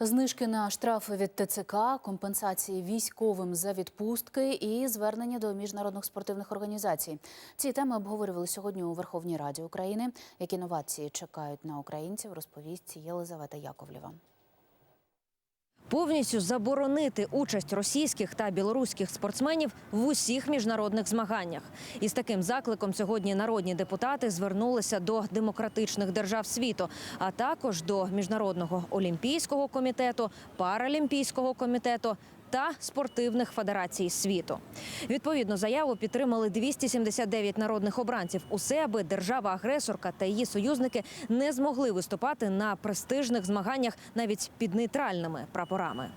Знижки на штрафи від ТЦК, компенсації військовим за відпустки і звернення до міжнародних спортивних організацій. Ці теми обговорювали сьогодні у Верховній Раді України. Які новації чекають на українців, розповість Єлизавета Яковлєва. Повністю заборонити участь російських та білоруських спортсменів в усіх міжнародних змаганнях. І з таким закликом сьогодні народні депутати звернулися до демократичних держав світу, а також до міжнародного олімпійського комітету, паралімпійського комітету. Та спортивних федерацій світу відповідну заяву підтримали 279 народних обранців. Усе аби держава-агресорка та її союзники не змогли виступати на престижних змаганнях навіть під нейтральними прапорами.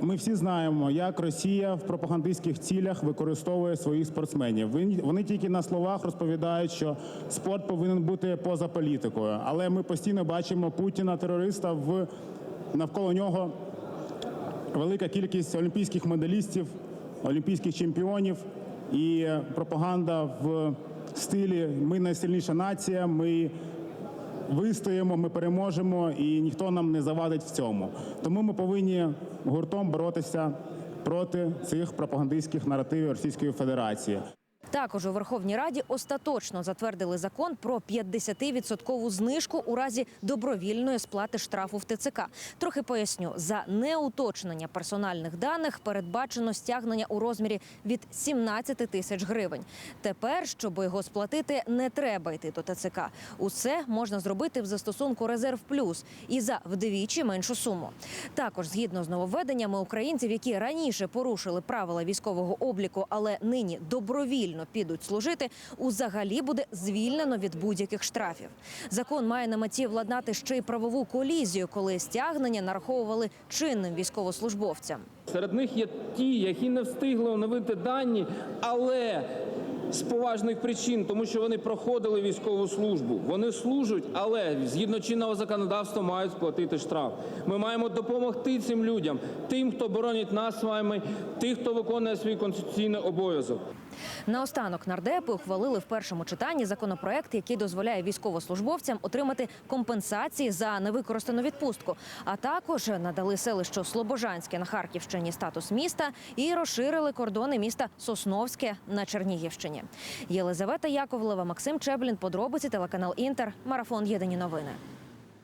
Ми всі знаємо, як Росія в пропагандистських цілях використовує своїх спортсменів. Вони тільки на словах розповідають, що спорт повинен бути поза політикою. Але ми постійно бачимо Путіна терориста в навколо нього велика кількість олімпійських медалістів, олімпійських чемпіонів і пропаганда в стилі Ми найсильніша нація. Ми вистоїмо, ми переможемо, і ніхто нам не завадить в цьому. Тому ми повинні гуртом боротися проти цих пропагандистських наративів Російської Федерації. Також у Верховній Раді остаточно затвердили закон про 50-відсоткову знижку у разі добровільної сплати штрафу в ТЦК. Трохи поясню, за неуточнення персональних даних передбачено стягнення у розмірі від 17 тисяч гривень. Тепер, щоб його сплатити, не треба йти до ТЦК. Усе можна зробити в застосунку Резерв Плюс і за вдвічі меншу суму. Також згідно з нововведеннями українців, які раніше порушили правила військового обліку, але нині добровільно підуть служити, узагалі буде звільнено від будь-яких штрафів. Закон має на меті владнати ще й правову колізію, коли стягнення нараховували чинним військовослужбовцям. Серед них є ті, які не встигли оновити дані, але з поважних причин, тому що вони проходили військову службу. Вони служать, але згідно чинного законодавства мають сплатити штраф. Ми маємо допомогти цим людям, тим, хто боронить нас з вами, тих, хто виконує свій конституційний обов'язок. Наостанок нардепи ухвалили в першому читанні законопроект, який дозволяє військовослужбовцям отримати компенсації за невикористану відпустку. А також надали селищу Слобожанське на Харківщині статус міста і розширили кордони міста Сосновське на Чернігівщині. Єлизавета Яковлева, Максим Чеблін, подробиці телеканал Інтер, марафон Єдині новини.